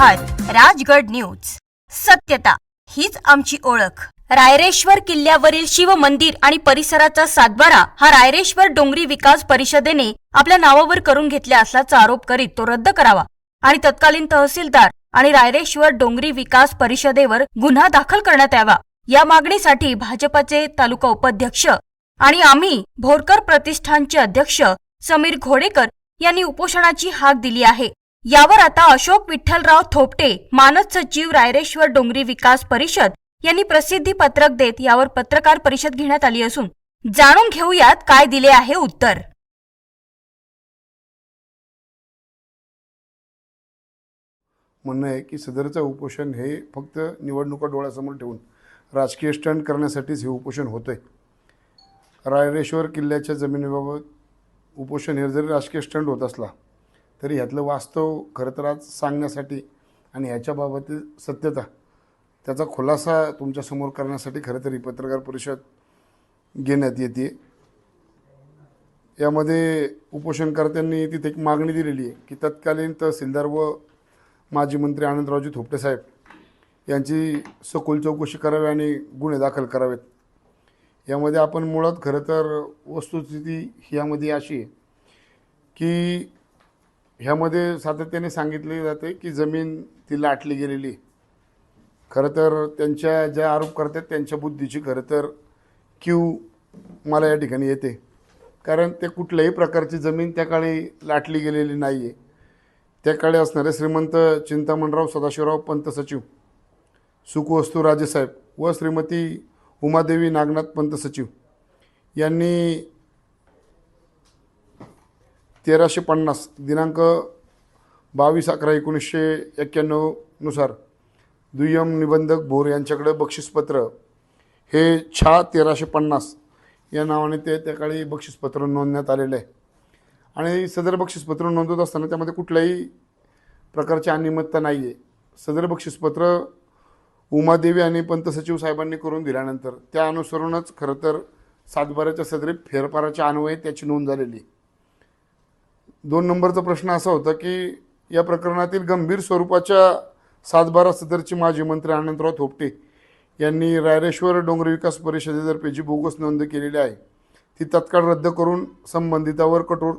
आहात राजगड न्यूज. सत्यता हीच आमची ओळख. रायरेश्वर किल्ल्यावरील शिव मंदिर आणि परिसराचा सातबारा हा रायरेश्वर डोंगरी विकास परिषदेने आपल्या नावावर करून घेतला असल्याचा आरोप करीत तो रद्द करावा. आणि तत्कालीन तहसीलदार आणि रायरेश्वर डोंगरी विकास परिषदेवर गुन्हा दाखल करण्यात यावा. या मागणीसाठी भाजपाचे तालुका उपाध्यक्ष आणि आम्ही भोरकर प्रतिष्ठानचे अध्यक्ष समीर घोडेकर यांनी उपोषणाची हाक दिली आहे. यावर आता अशोक विठ्ठलराव थोपटे मानद सचिव रायरेश्वर डोंगरी विकास परिषद यांनी प्रसिद्धी पत्रक देत यावर पत्रकार परिषद घेण्यात आली असून जाणून घेऊयात काय दिले आहे उत्तर. म्हणणं आहे की सदरचं उपोषण हे फक्त निवडणुका डोळ्यासमोर ठेवून राजकीय स्टंट करण्यासाठीच हे उपोषण होतं आहे रायरेश्वर किल्ल्याच्या जमिनीबाबत उपोषण हे जरी राजकीय स्टंट होत असला तरी ह्यातलं वास्तव खरं तर आज सांगण्यासाठी आणि ह्याच्याबाबतीत सत्यता त्याचा खुलासा तुमच्यासमोर करण्यासाठी खरं तर ही पत्रकार परिषद घेण्यात येते. यामध्ये उपोषणकर्त्यांनी तिथे एक मागणी दिलेली आहे की तत्कालीन तहसीलदार व माजी मंत्री आनंदरावजी थोपटे साहेब यांची सखोल चौकशी करावी आणि गुन्हे दाखल करावेत. यामध्ये आपण मुळात खरं तर वस्तुस्थिती ही यामध्ये अशी आहे की ह्यामध्ये सातत्याने सांगितले जाते की जमीन ती लाटली गेलेली आहे. खरं तर त्यांच्या ज्या आरोप करतात त्यांच्या बुद्धीची खरं तर क्यू मला या ठिकाणी येते कारण ते कुठल्याही प्रकारची जमीन त्या काळी लाटली गेलेली नाही आहे त्या काळी असणारे श्रीमंत चिंतामणराव सदाशिवराव पंत सचिव सुखवस्तू राजेसाहेब व श्रीमती उमादेवी नागनाथ पंत सचिव यांनी तेराशे पन्नास दिनांक बावीस अकरा एकोणीसशे एक्क्याण्णवनुसार दुय्यम निबंधक भोर यांच्याकडे बक्षीसपत्र. हे छा तेराशे पन्नास या नावाने ते त्या काळी बक्षीसपत्र नोंदण्यात आलेलं आहे. आणि सदर बक्षीसपत्र नोंदवत असताना त्यामध्ये कुठल्याही प्रकारची अनियमितता नाही आहे सदर बक्षीसपत्र उमादेवी आणि पंत सचिव साहेबांनी करून दिल्यानंतर त्या अनुसरूनच खरं तर सातबाऱ्याच्या सदरी फेरफाराच्या अन्वये त्याची नोंद झालेली आहे. दोन नंबरचा प्रश्न असा होता की या प्रकरणातील गंभीर स्वरूपाच्या सातबारा सदरचे माजी मंत्री आनंदराव थोपटे यांनी रायरेश्वर डोंगरी विकास परिषदेतर्फे जी बोगस नोंद केलेली आहे ती तत्काळ रद्द करून संबंधितावर कठोर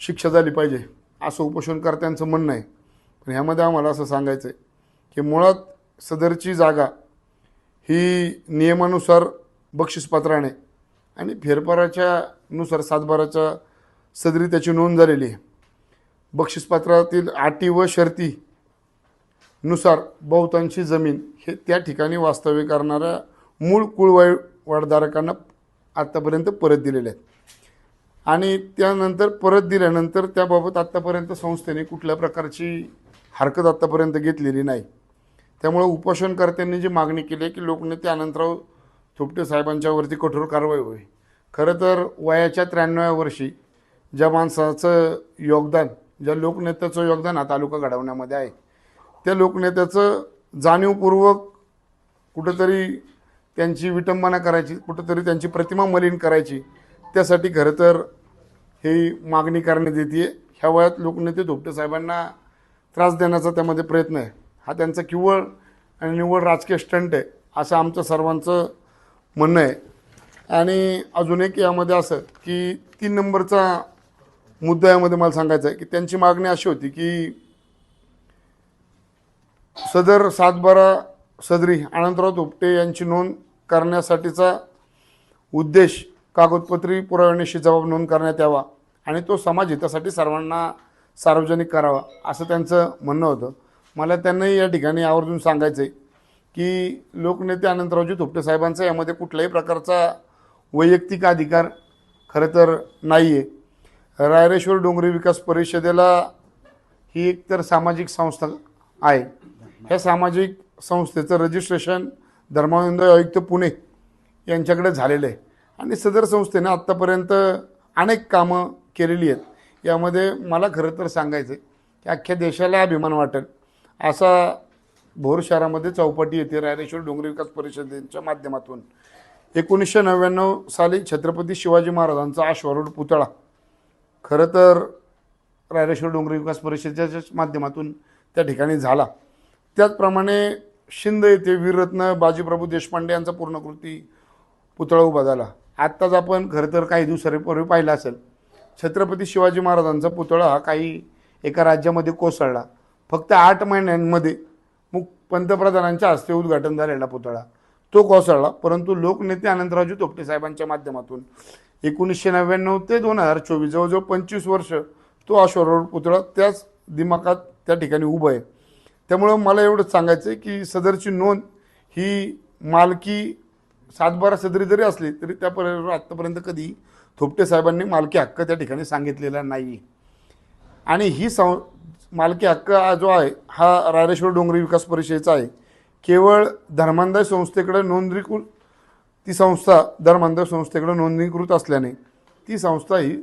शिक्षा झाली पाहिजे असं उपोषणकर्त्यांचं म्हणणं आहे. पण ह्यामध्ये आम्हाला असं सांगायचं आहे की मुळात सदरची जागा ही नियमानुसार बक्षीसपात्राने आणि फेरफाराच्या नुसार सातबाराच्या सदरी त्याची नोंद झालेली आहे. बक्षीसपत्रातील अटी व शर्ती नुसार बहुतांशी जमीन हे त्या ठिकाणी वास्तव्य करणाऱ्या मूळ कुळवाई वाडधारकांना आत्तापर्यंत परत दिलेले आहेत. आणि त्यानंतर परत दिल्यानंतर त्याबाबत आत्तापर्यंत संस्थेने कुठल्या प्रकारची हरकत आत्तापर्यंत घेतलेली नाही. त्यामुळे उपोषणकर्त्यांनी जी मागणी केली आहे की लोकनेते अनंतराव थोपटे साहेबांच्यावरती कठोर कारवाई होईल खरं तर वयाच्या त्र्याण्णव्या वर्षी ज्या माणसाचं योगदान ज्या लोकनेत्याचं योगदान हा तालुका घडवण्यामध्ये आहे. त्या लोकनेत्याचं जाणीवपूर्वक कुठंतरी त्यांची विटंबना करायची कुठंतरी त्यांची प्रतिमा मलिन करायची त्यासाठी खरं तर ही मागणी करण्यात येते ह्या वयात लोकनेते धोपटे साहेबांना त्रास देण्याचा त्यामध्ये प्रयत्न आहे. हा त्यांचा किवळ आणि निव्वळ राजकीय स्टंट आहे असं आमचं सर्वांचं म्हणणं आहे. आणि अजून एक यामध्ये असं की तीन नंबरचा मुद्दा यामध्ये मला सांगायचा आहे की त्यांची मागणी अशी होती की सदर सातबारा सदरी अनंतराव धोपटे यांची नोंद करण्यासाठीचा उद्देश कागदपत्री पुराव्यानिशी जबाब नोंद करण्यात यावा आणि तो समाज हितासाठी सर्वांना सार्वजनिक करावा असं त्यांचं म्हणणं होतं. मला त्यांनाही या ठिकाणी आवर्जून सांगायचं आहे की लोकनेते अनंतरावजी थोपटे साहेबांचा यामध्ये कुठल्याही प्रकारचा वैयक्तिक अधिकार खरं तर नाही आहे रायरेश्वर डोंगरी विकास परिषदेला ही एक तर सामाजिक संस्था आहे. ह्या सामाजिक संस्थेचं रजिस्ट्रेशन धर्मानंद आयुक्त पुणे यांच्याकडे झालेलं आहे. आणि सदर संस्थेनं आत्तापर्यंत अनेक कामं केलेली आहेत. यामध्ये मला खरं तर सांगायचं आहे की अख्ख्या देशाला अभिमान वाटेल असा भोर शहरामध्ये चौपाटी येते रायरेश्वर डोंगरी विकास परिषदेच्या माध्यमातून एकोणीसशे नव्याण्णव साली छत्रपती शिवाजी महाराजांचा आश्वारूढ पुतळा खरं तर रायरेश्वर डोंगरी विकास परिषदेच्याच माध्यमातून त्या ठिकाणी झाला. त्याचप्रमाणे शिंदे येथे वीररत्न बाजीप्रभू देशपांडे यांचा पूर्णकृती पुतळा उभा झाला. आत्ताच आपण खरं तर काही दिवसापूर्वी पाहिला असेल छत्रपती शिवाजी महाराजांचा पुतळा हा काही एका राज्यामध्ये कोसळला. फक्त आठ महिन्यांमध्ये मुख पंतप्रधानांच्या हस्ते उद्घाटन झालेला पुतळा तो कोसळला परंतु लोकनेते आनंदराजू तोपटे साहेबांच्या माध्यमातून एकोणीसशे नव्याण्णव ते दोन हजार चोवीस जवळजवळ पंचवीस वर्ष तो अश्वरोड पुतळा त्याच दिमाखात त्या ठिकाणी उभं आहे. त्यामुळं मला एवढंच सांगायचं आहे की सदरची नोंद ही मालकी सातबारा सदरी जरी असली तरी त्यापर्यंत आत्तापर्यंत कधी थोपटे साहेबांनी मालकी हक्क त्या ठिकाणी सांगितलेला नाही. आणि ही सं मालकी हक्क हा जो आहे हा रायरेश्वर डोंगरी विकास परिषदेचा आहे. केवळ धर्मांधाय संस्थेकडे नोंदणीकृत ती संस्था धर्मांध संस्थेकडे नोंदणीकृत असल्याने ती संस्था ही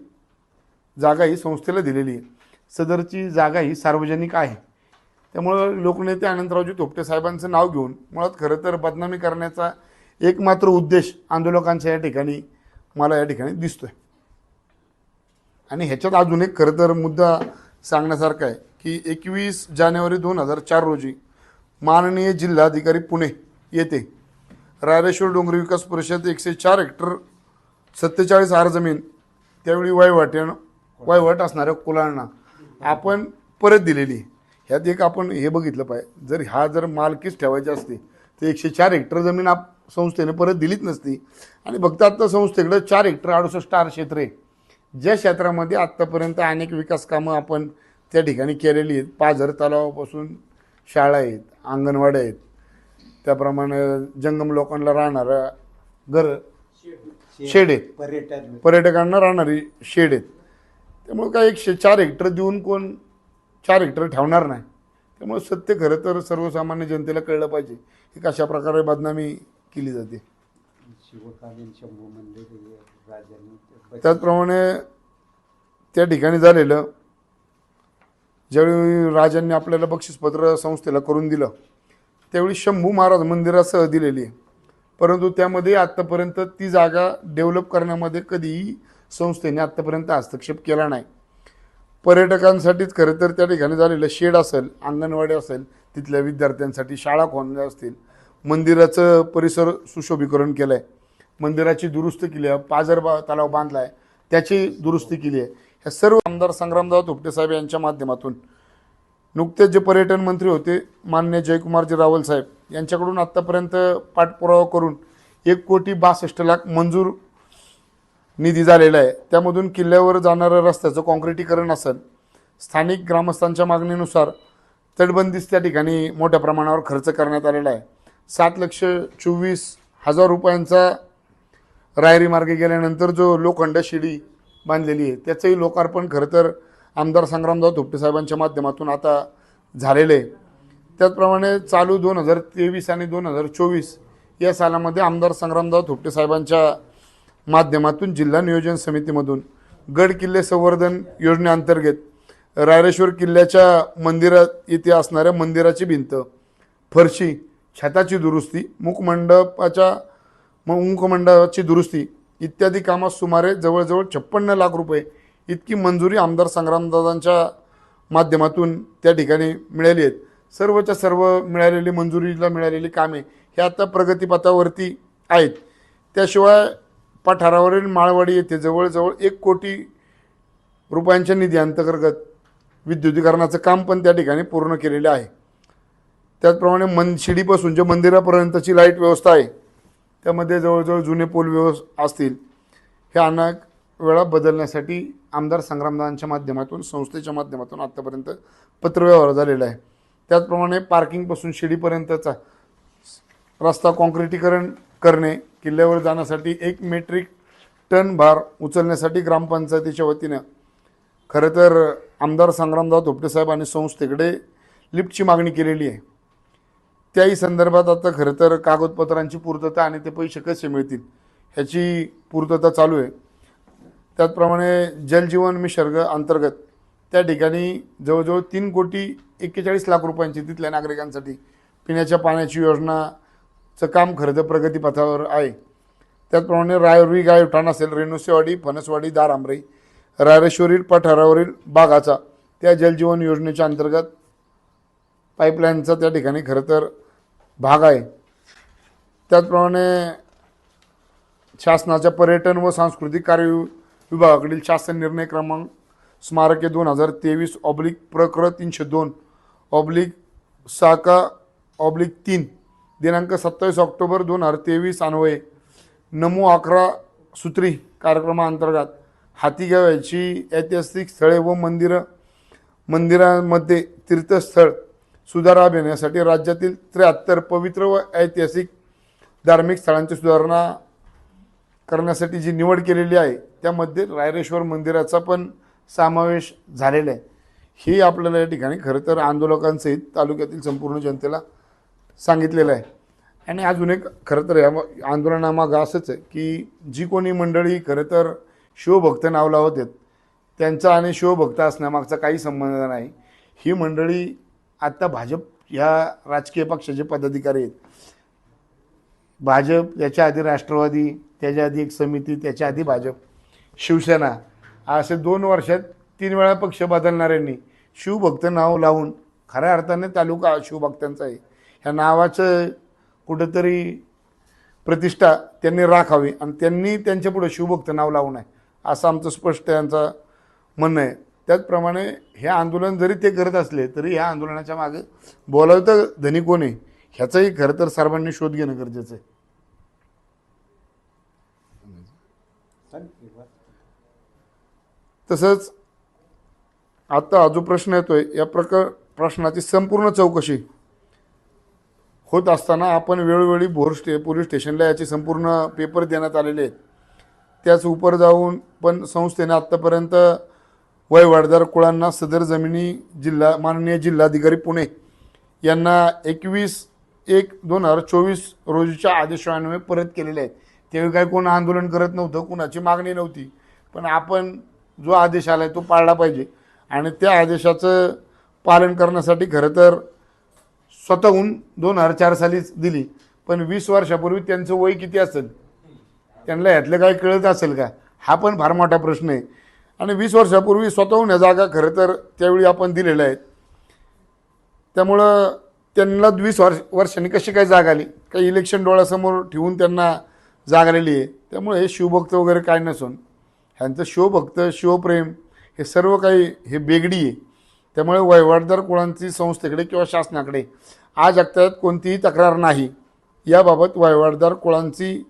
जागा ही संस्थेला दिलेली आहे. सदरची जागा ही सार्वजनिक आहे. त्यामुळं लोकनेते अनंतरावजी थोपटे साहेबांचं नाव घेऊन मुळात खरं तर बदनामी करण्याचा एकमात्र उद्देश आंदोलकांच्या या ठिकाणी मला या ठिकाणी दिसतोय. आणि ह्याच्यात अजून एक खरं तर मुद्दा सांगण्यासारखा आहे की एकवीस जानेवारी दोन हजार चार रोजी माननीय जिल्हाधिकारी पुणे येथे रायरेश्वर डोंगरी विकास परिषद एकशे चार हेक्टर सत्तेचाळीस आर जमीन त्यावेळी वायवाट वायवाट असणाऱ्या कुलांना आपण परत दिलेली. आहे ह्यात एक आपण हे बघितलं पाहिजे. जर हा जर मालकीच ठेवायची असते तर एकशे चार हेक्टर जमीन आप संस्थेने परत दिलीच नसती. आणि फक्त आत्ता संस्थेकडं चार हेक्टर अडुसष्ट आर क्षेत्र आहे. ज्या क्षेत्रामध्ये आत्तापर्यंत अनेक विकास कामं आपण त्या ठिकाणी केलेली आहेत. पाझर तलावापासून शाळा आहेत अंगणवाड्या आहेत त्याप्रमाणे जंगम लोकांना राहणाऱ्या घर शेड. आहेत पर्यटन. पर्यटकांना राहणारी शेड. आहेत त्यामुळे काय एकशे चार हेक्टर देऊन कोण चार हेक्टर ठेवणार नाही. त्यामुळे सत्य खरं तर सर्वसामान्य जनतेला कळलं पाहिजे. की कशा प्रकारे बदनामी केली जाते? शिवकालीन शंभू मंदिर राजांनी त्याचप्रमाणे त्या ठिकाणी झालेलं ज्यावेळी राजांनी आपल्याला बक्षीसपत्र संस्थेला करून दिलं त्यावेळी शंभू महाराज मंदिरासह दिलेली आहे. परंतु त्यामध्ये आत्तापर्यंत ती जागा डेव्हलप करण्यामध्ये कधीही संस्थेने आत्तापर्यंत हस्तक्षेप केला नाही. पर्यटकांसाठीच खरं तर त्या ठिकाणी झालेलं शेड असेल अंगणवाडी असेल तिथल्या विद्यार्थ्यांसाठी शाळा खोल्या असतील. मंदिराचं परिसर सुशोभीकरण केलं आहे मंदिराची दुरुस्ती केली आहे पाझर बा तलाव बांधला आहे त्याची दुरुस्ती केली आहे. ह्या सर्व आमदार संग्रामदास उपटे साहेब यांच्या माध्यमातून नुकतेच जे पर्यटन मंत्री होते मान्य जयकुमारजी रावल साहेब यांच्याकडून आत्तापर्यंत पाठपुरावा करून एक कोटी बासष्ट लाख मंजूर निधी झालेला आहे. त्यामधून किल्ल्यावर जाणारं रस्त्याचं कॉन्क्रिटीकरण असेल स्थानिक ग्रामस्थांच्या मागणीनुसार तटबंदीस त्या ठिकाणी मोठ्या प्रमाणावर खर्च करण्यात आलेला आहे. सात लक्ष चोवीस हजार रुपयांचा रायरी मार्गे गेल्यानंतर जो लोखंड शिडी बांधलेली आहे त्याचंही लोकार्पण खरं तर आमदार संग्रामराव थोपटे साहेबांच्या माध्यमातून आता झालेलं. आहे त्याचप्रमाणे चालू दोन हजार तेवीस आणि दोन हजार चोवीस या सालामध्ये आमदार संग्रामराव थोपटे साहेबांच्या माध्यमातून जिल्हा नियोजन समितीमधून गड किल्ले संवर्धन योजनेअंतर्गत रायरेश्वर किल्ल्याच्या मंदिरात येथे असणाऱ्या मंदिराची भिंत फरशी छताची दुरुस्ती मुखमंडपाच्या मुखमंडपाची दुरुस्ती इत्यादी कामात सुमारे जवळजवळ छप्पन्न लाख रुपये इतकी मंजुरी आमदार संग्रामदादांच्या माध्यमातून त्या ठिकाणी मिळाली आहेत. सर्वच्या सर्व मिळालेली मंजुरीला मिळालेली कामे हे आता प्रगतीपथावरती आहेत. त्याशिवाय पठारावरील माळवाडी येथे जवळजवळ एक कोटी रुपयांच्या निधी अंतर्गत विद्युतीकरणाचं काम पण त्या ठिकाणी पूर्ण केलेलं आहे. त्याचप्रमाणे मन शिडीपासून जे मंदिरापर्यंतची लाइट व्यवस्था आहे त्यामध्ये जवळजवळ जुने पोल व्यवस् असतील. हे अनेक वेळा बदलण्यासाठी आमदार संग्रामदानांच्या माध्यमातून संस्थेच्या माध्यमातून आत्तापर्यंत पत्रव्यवहार झालेला आहे. त्याचप्रमाणे पार्किंगपासून शिडीपर्यंतचा रस्ता काँक्रिटीकरण करणे किल्ल्यावर जाण्यासाठी एक मेट्रिक टन भार उचलण्यासाठी ग्रामपंचायतीच्या वतीनं खरं तर आमदार संग्रामदाव धोपटेसाहेब आणि संस्थेकडे लिफ्टची मागणी केलेली आहे. त्याही संदर्भात आता खरं तर कागदपत्रांची पूर्तता आणि ते पैसे कसे मिळतील ह्याची पूर्तता चालू आहे. त्याचप्रमाणे जलजीवन मिसर्ग अंतर्गत त्या ठिकाणी जवळजवळ तीन कोटी एक्केचाळीस लाख रुपयांची तिथल्या नागरिकांसाठी पिण्याच्या पाण्याची योजनाचं काम खरं तर प्रगतीपथावर आहे. त्याचप्रमाणे रायरी गायठाण असेल रेणुसेवाडी फणसवाडी दारांबरी रायरेश्वरील पठारावरील बागाचा त्या जलजीवन योजनेच्या अंतर्गत पाईपलाईनचा त्या ठिकाणी खरं तर भाग आहे. त्याचप्रमाणे शासनाच्या पर्यटन व सांस्कृतिक कार्य विभागाकडील शासन निर्णय क्रमांक स्मारके दोन हजार तेवीस ऑब्लिक प्रकर तीनशे दोन ऑब्लिक साका ऑब्लिक तीन दिनांक सत्तावीस ऑक्टोबर दोन हजार तेवीस अन्वये. नमो अकरा सूत्री कार्यक्रमाअंतर्गत हातीगावाची ऐतिहासिक स्थळे व मंदिरं मंदिरांमध्ये तीर्थस्थळ सुधारा घेण्यासाठी राज्यातील त्र्याहत्तर पवित्र व ऐतिहासिक धार्मिक स्थळांची सुधारणा करण्यासाठी जी निवड केलेली आहे त्यामध्ये रायरेश्वर मंदिराचा पण समावेश झालेला आहे. हे आपल्याला या ठिकाणी खरं तर आंदोलकांसहित तालुक्यातील संपूर्ण जनतेला सांगितलेलं आहे. आणि अजून एक खरं तर या आंदोलनामागं असंच आहे की जी कोणी मंडळी खरं तर शिवभक्त नाव लावत आहेत त्यांचा आणि शिवभक्त असण्यामागचा काही संबंध नाही. ही मंडळी आत्ता भाजप ह्या राजकीय पक्षाचे पदाधिकारी आहेत. भाजप याच्या आधी राष्ट्रवादी त्याच्या आधी एक समिती त्याच्या आधी भाजप. शिवसेना. असे दोन वर्षात तीन वेळा पक्ष बदलणाऱ्यांनी शिवभक्त नाव लावून खऱ्या अर्थाने तालुका शिवभक्तांचा आहे. ह्या नावाचं कुठंतरी प्रतिष्ठा त्यांनी राखावी आणि त्यांनी त्यांच्या पुढे शिवभक्त नाव लावू नये असं आमचं स्पष्ट यांचं म्हणणं आहे. त्याचप्रमाणे हे आंदोलन जरी ते करत असले तरी ह्या आंदोलनाच्या मागे बोलावतं धनी कोण आहे? ह्याचाही खरं तर सर्वांनी शोध घेणं गरजेचं आहे. तसंच आता हा जो प्रश्न येतोय या प्रकार प्रश्नाची संपूर्ण चौकशी होत असताना आपण वेळोवेळी भोर स्टे पोलीस स्टेशनला याचे संपूर्ण पेपर देण्यात आलेले आहेत. त्याच उपर जाऊन पण संस्थेने आत्तापर्यंत वयवाडदार कुळांना सदर जमिनी जिल्हा माननीय जिल्हाधिकारी पुणे यांना एकवीस एक दोन हजार चोवीस रोजीच्या आदेशान्वये परत केलेले आहेत. त्यावेळी काय कोण आंदोलन करत नव्हतं कुणाची मागणी नव्हती. पण आपण जो आदेश आला आहे तो पाळला पाहिजे. आणि त्या आदेशाचं पालन करण्यासाठी खरं तर स्वतःहून दोन हजार चार सालीच दिली. पण वीस वर्षापूर्वी त्यांचं वय किती असेल? त्यांना यातलं काय कळत असेल का? हा पण फार मोठा प्रश्न आहे. आणि वीस वर्षापूर्वी स्वतःहून या जागा खरं तर त्यावेळी आपण दिलेल्या आहेत. त्यामुळं त्यांना वीस वर्ष वर्षांनी कशी काय जाग आली? काही इलेक्शन डोळ्यासमोर ठेवून त्यांना जाग आलेली आहे. त्यामुळे हे शिवभक्त वगैरे काय नसून ह्यांचं शिवभक्त शिवप्रेम हे सर्व काही हे बेगडी आहे. त्यामुळे वहिवाटदार कुळांची संस्थेकडे किंवा शासनाकडे आज अगत्यात कोणतीही तक्रार नाही. याबाबत वहिवाटदार कुळांची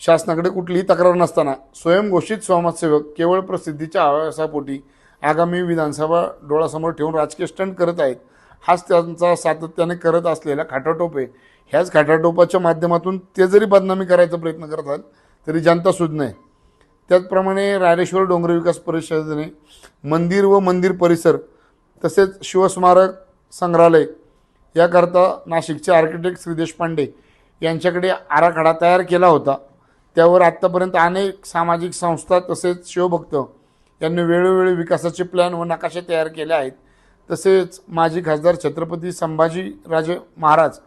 शासनाकडे कुठलीही तक्रार नसताना स्वयंघोषित समाजसेवक केवळ प्रसिद्धीच्या आवासापोटी आगामी विधानसभा डोळ्यासमोर ठेवून राजकीय स्टंट करत आहेत. हाच त्यांचा सातत्याने करत असलेला खाटाटोप आहे. ह्याच खाटाटोपाच्या माध्यमातून ते जरी बदनामी करायचा प्रयत्न करतात तरी जनता सुज्ञ आहे. त्याचप्रमाणे रायरेश्वर डोंगर विकास परिषदेने मंदिर व मंदिर परिसर तसेच शिवस्मारक संग्रहालय याकरता नाशिकचे आर्किटेक्ट श्री देशपांडे यांच्याकडे आराखडा तयार केला होता. त्यावर आत्तापर्यंत अनेक सामाजिक संस्था तसेच शिवभक्त यांनी वेळोवेळी विकासाचे प्लॅन व नकाशे तयार केले आहेत. तसेच माजी खासदार छत्रपती संभाजीराजे महाराज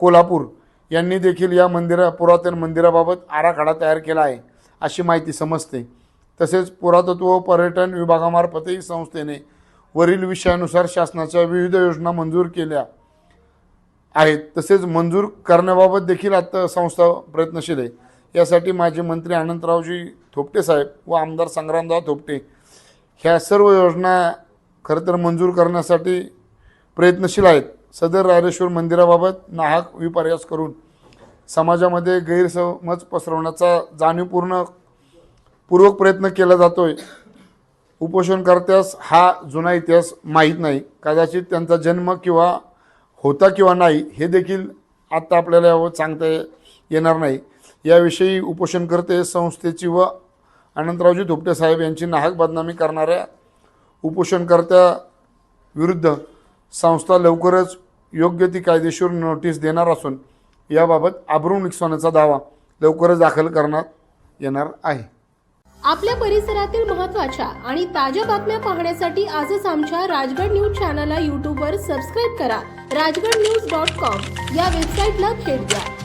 कोल्हापूर यांनी देखील या मंदिरा पुरातन मंदिराबाबत आराखडा तयार केला आहे. अशी माहिती समजते. तसेच पुरातत्व पर्यटन विभागामार्फतही संस्थेने वरील विषयानुसार शासनाच्या विविध योजना मंजूर केल्या आहेत. तसेच मंजूर करण्याबाबत देखील आता संस्था प्रयत्नशील आहे. यासाठी माजी मंत्री अनंतरावजी थोपटे साहेब व आमदार संग्रामदाव थोपटे ह्या सर्व योजना खरं तर मंजूर करण्यासाठी प्रयत्नशील आहेत. सदर रायरेश्वर मंदिराबाबत नाहक विपर्यास करून समाजामध्ये गैरसमज पसरवण्याचा जाणीवपूर्ण पूर्वक प्रयत्न केला जातोय. उपोषणकर्त्यास हा जुना इतिहास माहीत नाही. कदाचित त्यांचा जन्म किंवा होता किंवा नाही हे देखील आत्ता आपल्याला यावर सांगता येणार नाही. याविषयी उपोषणकर्ते संस्थेची व अनंतरावजी धोपटे साहेब यांची नाहक बदनामी करणाऱ्या उपोषणकर्त्या विरुद्ध संस्था लवकरच योग्य ती कायदेशीर नोटीस देणार असून याबाबत आबरू नुकसानाचा दावा लवकरच दाखल करण्यात येणार आहे. आपल्या परिसरातील महत्त्वाच्या आणि ताज्या बातम्या पाहण्यासाठी आजच आमच्या राजगड न्यूज चॅनलला यूट्यूबवर सबस्क्राईब करा. राजगड न्यूज डॉट कॉम या वेबसाईटला भेट द्या.